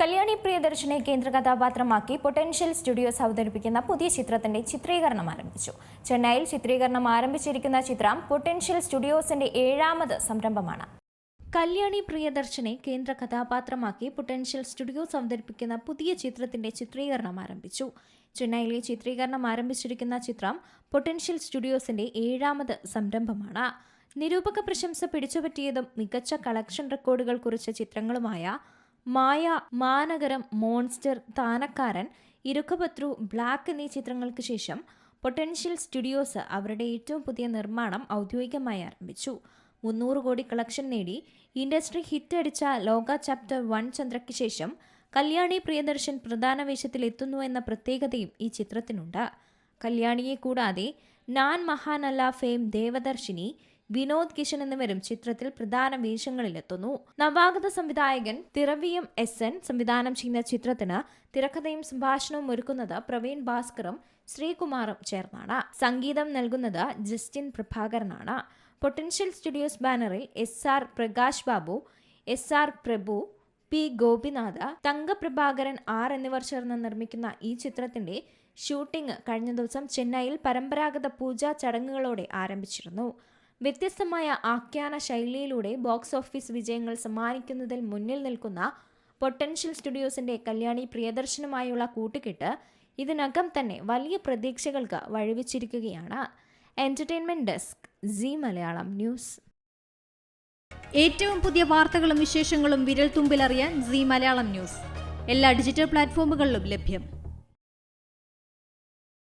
കല്യാണി പ്രിയദർശനെ കേന്ദ്ര കഥാപാത്രമാക്കി potential studios അവതരിപ്പിക്കുന്ന പുതിയ ചിത്രത്തിന്റെ ചിത്രീകരണം ആരംഭിച്ചു. ചെന്നൈയിൽ ചിത്രീകരണം ആരംഭിച്ചിരിക്കുന്ന ചിത്രം പൊട്ടൻഷ്യൽ സ്റ്റുഡിയോസിന്റെ ഏഴാമത് സംരംഭമാണ്. കല്യാണി പ്രിയദർശനെ കേന്ദ്ര കഥാപാത്രമാക്കി പൊട്ടൻഷ്യൽ സ്റ്റുഡിയോസ് അവതരിപ്പിക്കുന്ന പുതിയ ചിത്രത്തിന്റെ ചിത്രീകരണം ആരംഭിച്ചു. ചെന്നൈയിലെ ചിത്രീകരണം ആരംഭിച്ചിരിക്കുന്ന ചിത്രം പൊട്ടൻഷ്യൽ സ്റ്റുഡിയോസിന്റെ ഏഴാമത് സംരംഭമാണ്. നിരൂപക പ്രശംസ പിടിച്ചുപറ്റിയതും മികച്ച കളക്ഷൻ റെക്കോർഡുകൾ കുറിച്ച ചിത്രങ്ങളുമായ മായ മാനഗരം മോൺസ്റ്റർ താനക്കാരൻ ഇരുക്കപത്രു ബ്ലാക്ക് എന്നീ ചിത്രങ്ങൾക്ക് ശേഷം പൊട്ടൻഷ്യൽ സ്റ്റുഡിയോസ് അവരുടെ ഏറ്റവും പുതിയ നിർമ്മാണം ഔദ്യോഗികമായി ആരംഭിച്ചു. മുന്നൂറ് കോടി കളക്ഷൻ നേടി ഇൻഡസ്ട്രി ഹിറ്റ് അടിച്ച ലോക ചാപ്റ്റർ വൺ ചന്ദ്രയ്ക്ക് ശേഷം കല്യാണി പ്രിയദർശൻ പ്രധാന വേഷത്തിൽ എത്തുന്നു എന്ന പ്രത്യേകതയും ഈ ചിത്രത്തിനുണ്ട്. കല്യാണിയെ കൂടാതെ നാൻ മഹാനല്ല ഫെയിം ദേവദർശിനി വിനോദ് കിഷൻ എന്നിവരും ചിത്രത്തിൽ പ്രധാന വേഷങ്ങളിലെത്തുന്നു. നവാഗത സംവിധായകൻ തിറവിയം എസ് എൻ സംവിധാനം ചെയ്യുന്ന ചിത്രത്തിന് തിരക്കഥയും സംഭാഷണവും ഒരുക്കുന്നത് പ്രവീൺ ഭാസ്കറും ശ്രീകുമാറും ചേർന്നാണ്. സംഗീതം നൽകുന്നത് ജസ്റ്റിൻ പ്രഭാകരനാണ്. പൊട്ടൻഷ്യൽ സ്റ്റുഡിയോസ് ബാനറിൽ S R Prakash Babu S R Prabhu P Gopinath Thangaprabhakaran R എന്നിവർ ചേർന്ന് നിർമ്മിക്കുന്ന ഈ ചിത്രത്തിന്റെ ഷൂട്ടിംഗ് കഴിഞ്ഞ ദിവസം ചെന്നൈയിൽ പരമ്പരാഗത പൂജാ ചടങ്ങുകളോടെ ആരംഭിച്ചിരുന്നു. വ്യത്യസ്തമായ ആഖ്യാന ശൈലിയിലൂടെ ബോക്സ് ഓഫീസ് വിജയങ്ങൾ സമ്മാനിക്കുന്നതിൽ മുന്നിൽ നിൽക്കുന്ന പൊട്ടൻഷ്യൽ സ്റ്റുഡിയോസിന്റെ കല്യാണി പ്രിയദർശനുമായുള്ള കൂട്ടുകെട്ട് ഇതിനകം തന്നെ വലിയ പ്രതീക്ഷകൾക്ക് വഴിവെച്ചിരിക്കുകയാണ്. Entertainment desk Zee Malayalam news ഏറ്റവും പുതിയ വാർത്തകളും വിശേഷങ്ങളും വിരൽ തുമ്പിലറിയാൻ സി മലയാളം ന്യൂസ് എല്ലാ ഡിജിറ്റൽ പ്ലാറ്റ്ഫോമുകളിലും ലഭ്യം.